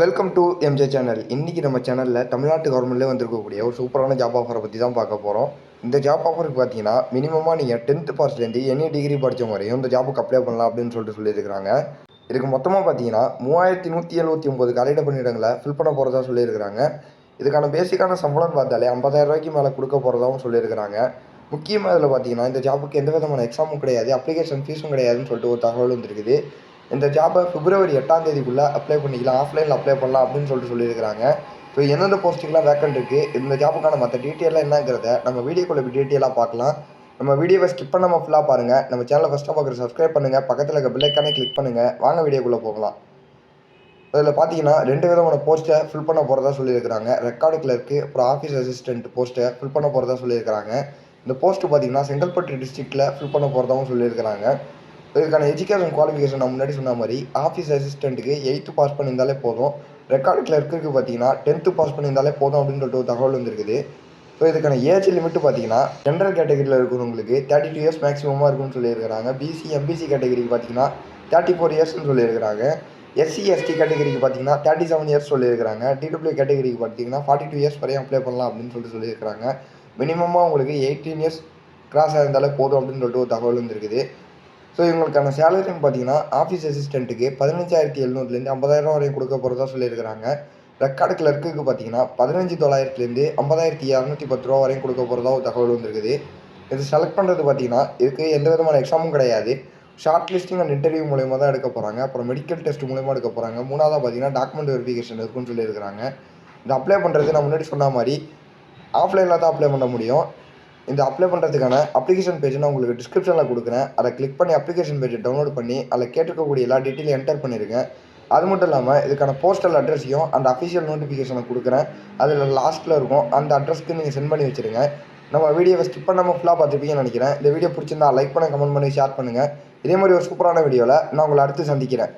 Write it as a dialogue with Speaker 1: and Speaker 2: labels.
Speaker 1: Welcome to MJ channel இன்றைக்கி நம்ம சேனலில் தமிழ்நாட்டு கவர்மெண்ட்லேயே வந்திருக்கக்கூடிய ஒரு சூப்பரான ஜாப் ஆஃபரை பற்றி தான் பார்க்க போகிறோம் இந்த ஜாப் ஆஃபருக்கு பார்த்தீங்கன்னா மினிமமாக நீங்கள் டென்த்து பாஸ்லேருந்து எனி டிகிரி படித்த வரையும் இந்த ஜாப்புக்கு அப்ளை பண்ணலாம் அப்படின்னு சொல்லிட்டு சொல்லியிருக்கிறாங்க. இதுக்கு மொத்தமாக பார்த்தீங்கன்னா மூவாயிரத்தி நூற்றி எழுபத்தி ஒம்பது கலையிட பணியிடங்களை ஃபில் பண்ண போகிறதா சொல்லியிருக்கிறாங்க. இதுக்கான பேசிக்கான சம்பளம் பார்த்தாலே 50000 ரூபாய்க்கு மேலே கொடுக்க போகிறதாவும் சொல்லியிருக்கிறாங்க. முக்கியமாக இதில் பார்த்தீங்கன்னா இந்த ஜாப்புக்கு எந்த விதமான எக்ஸாமும் கிடையாது அப்ளிகேஷன் ஃபீஸும் கிடையாதுன்னு சொல்லிட்டு ஒரு தகவல் வந்துருக்குது. இந்த ஜாப்பை பிப்ரவரி எட்டாம் தேதிக்குள்ளே அப்ளை பண்ணிக்கலாம் ஆஃப்லைனில் அப்ளை பண்ணலாம் அப்படின்னு சொல்லிட்டு சொல்லியிருக்கிறாங்க. ஸோ எந்தெந்த போஸ்ட்டுக்கெலாம் வேக்கண்ட் இருக்குது இந்த ஜாப்புக்கான மற்ற டீட்டெயிலாக என்னங்கிறத நம்ம வீடியோக்குள்ளே டீட்டெயிலாக பார்க்கலாம். நம்ம வீடியோவை ஸ்கிப் பண்ணாமல் ஃபுல்லாக பாருங்கள் நம்ம சேனலை ஃபஸ்ட்டாக பார்க்குற சப்ஸ்கிரைப் பண்ணுங்கள் பக்கத்தில் இருக்க பில்லைக்கானே கிளிக் பண்ணுங்கள் வாங்க வீடியோக்குள்ளே போகலாம். அதில் பார்த்தீங்கன்னா ரெண்டு விதமான போஸ்ட்டை ஃபில் பண்ண போகிறதா சொல்லியிருக்கிறாங்க. ரெக்கார்டு கிளர்க்கு அப்புறம் ஆஃபீஸ் அசிஸ்டன்ட் போஸ்ட்டை ஃபில் பண்ண போகிறதா சொல்லியிருக்கிறாங்க. இந்த போஸ்ட்டு பார்த்தீங்கன்னா செங்கல்பட்டு டிஸ்ட்ரிக்ட்டில் ஃபில் பண்ண போகிறதாவும் சொல்லியிருக்கிறாங்க. இதுக்கான எஜுகேஷன் குவாலிஃபிகேஷன் நான் முன்னாடி சொன்ன மாதிரி ஆஃபீஸ் அசிஸ்டண்ட்டுக்கு எயித்து பாஸ் பண்ணியிருந்தாலே போதும். ரெக்கார்டு கிளர்க்கு பார்த்தீங்கன்னா டென்த்து பாஸ் பண்ணியிருந்தாலே போதும் அப்படின்னு சொல்லிட்டு ஒரு தகவல் வந்திருக்குது. ஸோ இதுக்கான ஏஜ் லிமிட் பார்த்தீங்கன்னா ஜென்ரல் கேட்டகரியில் இருக்கிறவங்களுக்கு தேர்ட்டி டூ இயர்ஸ் மேக்ஸிமமாக இருக்கும்னு சொல்லியிருக்கிறாங்க. பிசி எம்பிசி கேட்டகரிக்கு பார்த்தீங்கன்னா தேர்ட்டி ஃபோர் இயர்ஸ்னு சொல்லியிருக்கிறாங்க. எஸ்சி எஸ்டி கேட்டகரிக்கு பார்த்தீங்கன்னா தேர்ட்டி செவன் இயர்ஸ் சொல்லியிருக்கிறாங்க டிடபிள்யூ கேட்டகரிக்கு பார்த்தீங்கன்னா ஃபார்ட்டி டூ இயர்ஸ் வரையும் அப்ளை பண்ணலாம் அப்படின்னு சொல்லிட்டு சொல்லியிருக்கிறாங்க. மினிமமாக உங்களுக்கு எயிட்டீன் இயர்ஸ் கிராஸ் ஆயிருந்தாலே போதும் அப்படின்னு சொல்லிட்டு ஒரு தகவல் வந்துருக்குது. ஸோ இவங்களுக்கான சேலரின்னு பார்த்தீங்கன்னா ஆஃபீஸ் அசிஸ்டண்ட்டுக்கு பதினஞ்சாயிரத்தி எழுநூறுலேருந்து ஐம்பதாயிரம் வரையும் கொடுக்க போகிறதா சொல்லியிருக்கிறாங்க. ரெக்கார்டு கிளர்க்குக்கு பார்த்தீங்கன்னா பதினஞ்சு தொள்ளாயிரத்துலேருந்து ஐம்பதாயிரத்தி இரநூத்தி பத்து ரூபா வரையும் கொடுக்க போகிறதா ஒரு தகவல் வந்திருக்குது. இது செலக்ட் பண்ணுறது பார்த்தீங்கன்னா இதுக்கு எந்த விதமான எக்ஸாமும் கிடையாது. ஷார்ட் லிஸ்டிங் அண்ட் இன்டர்வியூ மூலயமா தான் எடுக்க போகிறாங்க அப்புறம் மெடிக்கல் டெஸ்ட் மூலயமா எடுக்க போகிறாங்க மூணாவதாக பார்த்தீங்கன்னா டாக்குமெண்ட் வெரிஃபிகேஷன் இருக்குன்னு சொல்லியிருக்கிறாங்க. இந்த அப்ளை பண்ணுறது நான் முன்னாடி சொன்ன மாதிரி ஆஃப்லைனில் தான் அப்ளை பண்ண முடியும். இந்த அப்ளை பண்ணுறதுக்கான அப்ளிகேஷன் பேஜ் நான் உங்களுக்கு டிஸ்கிரிப்ஷனில் கொடுக்குறேன். அதை கிளிக் பண்ணி அப்ளிகேஷன் பேஜை டவுன்லோட் பண்ணி அதில் கேட்டிருக்கக்கூடிய எல்லா டீட்டெயிலும் என்டர் பண்ணியிருக்கேன் அது மட்டும் இல்லாமல் இதுக்கான போஸ்டல் அட்ரஸையும் அந்த அஃபிஷியல் நோட்டிஃபிகேஷனை கொடுக்குறேன். அதில் லாஸ்ட்டில் இருக்கும். அந்த அட்ரஸ்க்கு நீங்கள் சென்ட் பண்ணி வச்சுருங்க. நம்ம வீடியோவை ஸ்கிப் பண்ணாமல் ஃபுல்லாக பார்த்துருப்பீங்கன்னு நினைக்கிறேன். இந்த வீடியோ பிடிச்சிருந்தா லைக் பண்ண கமெண்ட் பண்ணி ஷேர் பண்ணுங்கள் இதே மாதிரி ஒரு சூப்பரான வீடியோவில் நான் உங்களை அடுத்து சந்திக்கிறேன்.